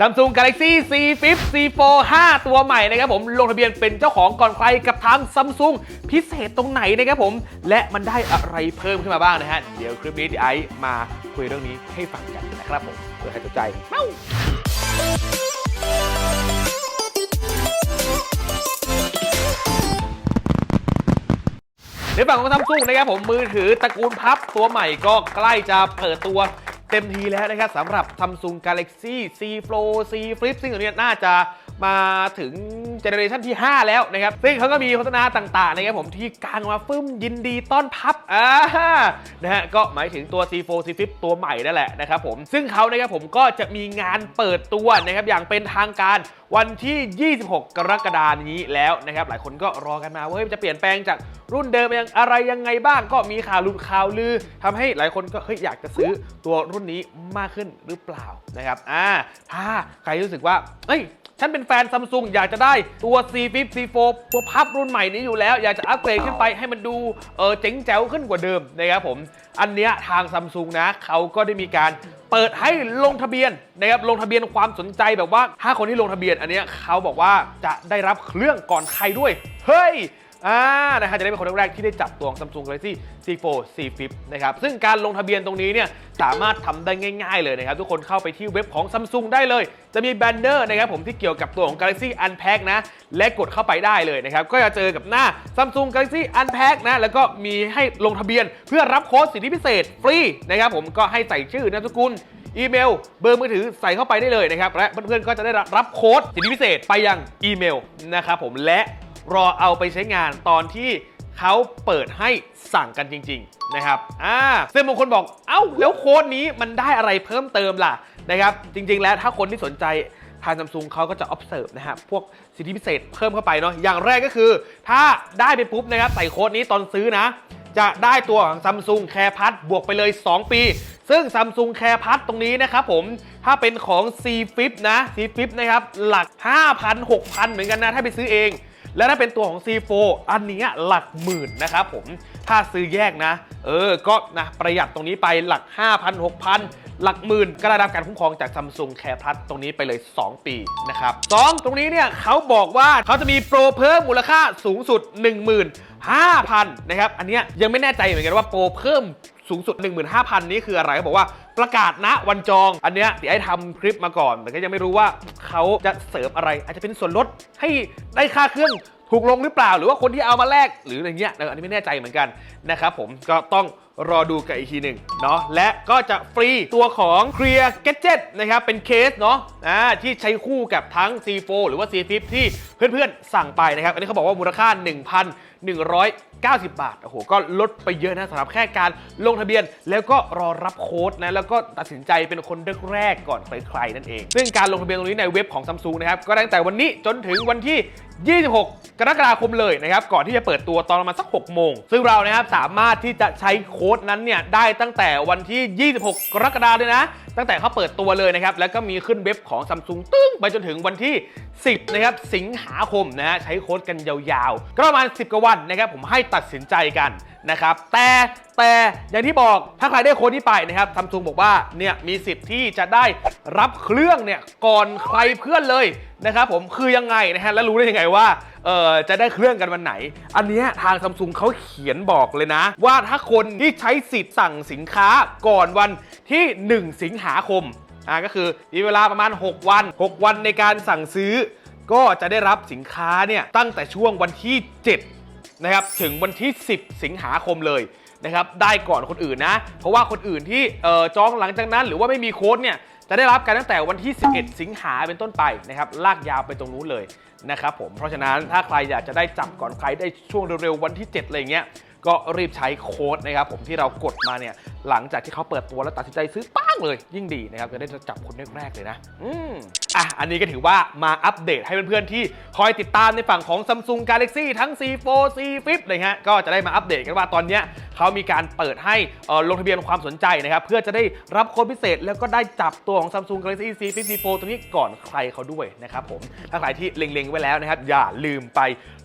Samsung Galaxy C Flip C4 5ตัวใหม่นะครับผมลงทะเบียนเป็นเจ้าของก่อนใครกับทาง Samsung พิเศษตรงไหนนะครับผม และมันได้อะไรเพิ่มขึ้นมาบ้างนะฮะ เดี๋ยวคลิปนี้ที่ไอซ์มาคุยเรื่องนี้ให้ฟังกันนะครับผมเพื่อให้สนใจเอ้าในฝั่งของซัมซุงนะครับผมมือถือตระกูลพับตัวใหม่ก็ใกล้จะเปิดตัว เต็มทีแล้วนะครับสำหรับ Samsung Galaxy C Fold C Flip ซึ่งตัวนี้น่าจะมาถึงเจเนอเรชันที่ 5 แล้วนะครับ ซึ่งเขาก็มีโฆษณาต่างๆนะครับผมที่กางมาฟึ่มยินดีต้อนพับอ่านะฮะก็หมายถึงตัว C4 C Flip ตัวใหม่นั่นแหละนะครับผมซึ่งเขานะครับผมก็จะมีงานเปิดตัวนะครับอย่างเป็นทางการวันที่ 26 กรกฎาคมนี้แล้วนะครับ หลายคนก็รอกันมาว่าเฮ้ยจะเปลี่ยนแปลงจากรุ่นเดิมยังอะไรยังไงบ้างก็มีข่าวลือข่าวลือทำให้หลายคนก็เฮ้ยอยากจะซื้อตัวรุ่นนี้มากขึ้นหรือเปล่านะครับอ่าถ้าใครรู้สึกว่าเอ้ยฉันเป็นแฟนซัมซุงอยากจะได้ตัว C Flip C4 ตัวพับรุ่นใหม่นี้อยู่แล้ว อยากจะอัปเกรดขึ้นไปให้มันดูเออเจ๋งแจ๋วขึ้นกว่าเดิมนะครับผม อันเนี้ยทางซัมซุงนะเขาก็ได้มีการ ปิดให้ลงทะเบียนนะครับลงทะเบียนความสนใจแบบว่าถ้าคนที่ลงทะเบียนอันเนี้ยเขาบอกว่าจะได้รับเครื่องก่อนใครด้วย เฮ้ย อ่านะฮะจะได้เป็นคนแรกๆที่ได้จับตัวของ Samsung Galaxy C4 C Flip นะครับซึ่งการลงทะเบียนตรงนี้เนี่ยสามารถทำได้ง่ายๆเลยนะครับทุกคนเข้าไปที่เว็บของ Samsung ได้เลย จะมีแบนเนอร์นะครับผมที่เกี่ยวกับตัวของ Galaxy Unpack นะและกดเข้าไปได้เลยนะครับก็จะเจอกับหน้า Samsung Galaxy Unpack นะแล้วก็มีให้ลงทะเบียนเพื่อรับโค้ดสิทธิพิเศษฟรีนะครับผมก็ให้ใส่ชื่อนามสกุลอีเมล เบอร์มือถือใส่เข้าไปได้เลยนะครับและเพื่อนๆก็จะได้รับโค้ดสิทธิพิเศษไปยังอีเมลนะครับผมและ รอเอาไปใช้งานตอนที่เขาเปิดให้สั่งกันจริง ๆ นะครับ อ่าซึ่งบางคนบอก เอ้า แล้วโค้ดนี้มันได้อะไรเพิ่มเติมล่ะ นะครับ จริง ๆ แล้วถ้าคนที่สนใจทางซัมซุงเขาก็จะ observe นะฮะ พวกสิทธิพิเศษเพิ่มเข้าไปเนาะ อย่างแรกก็คือ ถ้าได้ไปปุ๊บนะครับ ใส่โค้ดนี้ตอนซื้อนะ จะได้ตัวของ Samsung Care Plus บวกไปเลย 2 ปี ซึ่ง Samsung Care Plus ตรงนี้นะครับผม ถ้าเป็นของ C Flip นะ C Flip นะครับ หลัก 5,000 6,000 เหมือนกันนะ ถ้าไปซื้อเอง แล้วถ้าเป็นตัวของ C4 อันนี้หลักหมื่นนะครับผม ถ้าซื้อแยกนะ เออ ก็นะประหยัดตรงนี้ไปหลัก 5,000 6,000 หลักหมื่นก็ได้รับการคุ้มครองจาก Samsung Care Plus ตรงนี้ไปเลย 2 ปีนะครับสองตรงนี้เนี่ยเขาบอกว่าเขาจะมีโปรเพิ่มมูลค่าสูงสุด 15,000 นะครับ อันเนี้ยยังไม่แน่ใจเหมือนกันว่าโปรเพิ่มสูงสุด 15,000 นี้คืออะไรเขาบอกว่า ประกาศณวันจอง อันเนี้ยที่ไอ้ทำคลิปมาก่อน แต่ก็ยังไม่รู้ว่าเขาจะเสริมอะไร อาจจะเป็นส่วนลดให้ได้ค่าเครื่องถูกลงหรือเปล่า หรือว่าคนที่เอามาแลกหรืออะไรเงี้ยเอออันนี้ไม่แน่ใจเหมือนกันนะครับผมก็ต้องรอดูกันอีกทีหนึ่งเนาะและก็จะฟรีตัวของ Clear Gadget นะครับ เป็นเคสเนาะอ่าที่ใช้คู่กับทั้ง C4 หรือว่า C Flip ที่เพื่อนๆ สั่งไปนะครับ อันนี้เขาบอกว่ามูลค่า 190 บาท โอ้โห ก็ลดไปเยอะนะสำหรับแค่การลงทะเบียน แล้วก็รอรับโค้ดนะ แล้วก็ตัดสินใจเป็นคนแรกๆก่อนใครๆนั่นเอง ซึ่งการลงทะเบียนตรงนี้ในเว็บของซัมซุงนะครับ ก็ตั้งแต่วันนี้จนถึงวันที่ 26 กรกฎาคมเลยนะครับก่อนที่จะเปิดตัวตอนประมาณสัก 6 โมง ซึ่งเรานะครับสามารถที่จะใช้โค้ดนั้นเนี่ยได้ตั้งแต่วันที่ 26 กรกฎาคมเลยนะ ตั้งแต่เขาเปิดตัวเลยนะครับ แล้วก็มีขึ้นเว็บของซัมซุงตึ้งไปจนถึงวันที่ 10 นะครับ สิงหาคมนะฮะใช้โค้ดกันยาวๆ ก็ประมาณ 10 กว่าวันนะครับผมให้ตัดสินใจกัน นะครับ แต่แต่อย่างที่บอกถ้าใครได้โค้ดนี้ไปนะครับซัมซุงบอกว่าเนี่ยมีสิทธิ์ที่จะได้รับเครื่องเนี่ยก่อนใครเพื่อนเลยนะครับผมคือยังไงนะฮะแล้วรู้ได้ยังไงว่าเออจะได้เครื่องกันวันไหน อันเนี้ยทางซัมซุงเขาเขียนบอกเลยนะ ว่าถ้าคนที่ใช้สิทธิ์สั่งสินค้าก่อนวันที่ 1 สิงหาคมอ่าก็คือมีเวลาประมาณ 6 วัน 6 วันในการสั่งซื้อ ก็จะได้รับสินค้าเนี่ยตั้งแต่ช่วงวันที่ 7 นะครับถึงวันที่ 10 สิงหาคมเลยนะครับได้ก่อนคนอื่นนะ เพราะว่าคนอื่นที่จองหลังจากนั้น หรือว่าไม่มีโค้ดเนี่ยจะได้รับกันตั้งแต่วันที่ 11 สิงหาเป็นต้นไปนะครับลากยาวไปตรงนู้นเลยนะครับผมเพราะฉะนั้นถ้าใครอยากจะได้จับก่อนใครได้ช่วงเร็วๆวันที่7อะไรเงี้ยก็รีบใช้โค้ดนะครับผมที่เรากดมาเนี่ยหลังจากที่เขาเปิดตัวแล้วตัดสินใจซื้อป้างเลยยิ่งดีนะครับจะได้จับคนแรกๆเลยนะอืมอะอันนี้ก็ถือว่ามาอัปเดตให้เพื่อนๆที่คอยติดตามในฝั่งของ Samsung Galaxy ทั้ง C4 C Flip เลยฮะก็จะได้มาอัปเดตกันว่าตอนเนี้ย เขามีการเปิดให้ลงทะเบียนความสนใจนะครับ เพื่อจะได้รับโค้ดพิเศษ แล้วก็ได้จับตัวของ Samsung Galaxy C Flip 4ตัวนี้ก่อนใครเขาด้วยนะครับผม ถ้าใครที่เล็งๆไว้แล้วนะครับ อย่าลืมไป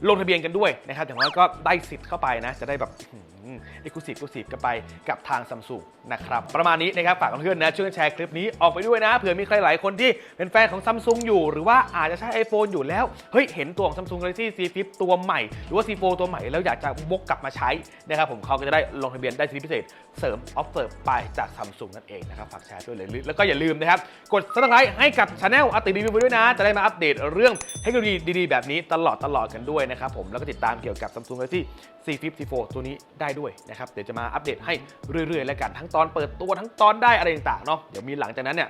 ลงทะเบียนกันด้วยนะครับอย่างน้อยก็ได้สิทธิ์เข้าไปนะ จะได้แบบอื้อหือเอกลุศิบกุศิบกันไปกับทางซัมซุงนะครับ ประมาณนี้นะครับฝากเพื่อนๆนะช่วยแชร์คลิปนี้ออกไปด้วยนะเผื่อมีใครหลายคนที่เป็นแฟนของซัมซุงอยู่ หรือว่าอาจจะใช้ iPhone อยู่แล้ว เฮ้ย เห็นตัวของ Samsung Galaxy Z Flip ตัวใหม่ หรือว่า C4 ตัวใหม่แล้วอยากจะบกกลับมาใช้นะครับผมเขาก็จะได้ลงทะเบียนได้สิทธิพิเศษเสริมออฟเฟอร์ไปจากซัมซุงนั่นเองนะครับฝากแชร์ด้วยเลยแล้วก็อย่าลืมนะครับ กด subscribe ให้กับช anel อติรีวิวด้วยนะ จะได้มาอัปเดตเรื่องเทคโนโลยีดีๆ แบบนี้ตลอดตลอดกันด้วยนะครับผมแล้วก็ติดตามเกี่ยวกับ Samsung Galaxy C Flip C4 ตัวนี้ได้ด้วยนะครับเดี๋ยวจะมาอัปเดตให้เรื่อยๆ แล้วกันทั้งตอนเปิดตัวทั้งตอนได้อะไรต่างๆเนาะเดี๋ยวมีหลังจากนั้นเนี่ย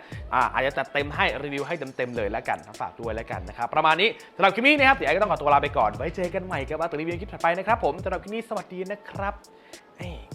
อาจจะจัดเต็มให้รีวิวให้เต็มๆเลยแล้วกันฝากด้วยแล้วกันนะครับประมาณนี้สำหรับคลิปนี้นะครับเดี๋ยวไอ้ก็ต้องขอตัวลาไปก่อนไว้เจอกันใหม่กับอัตรีวิวคลิปถัดไปนะครับผมสำหรับคลิปนี้สวัสดีนะครับเอ้ย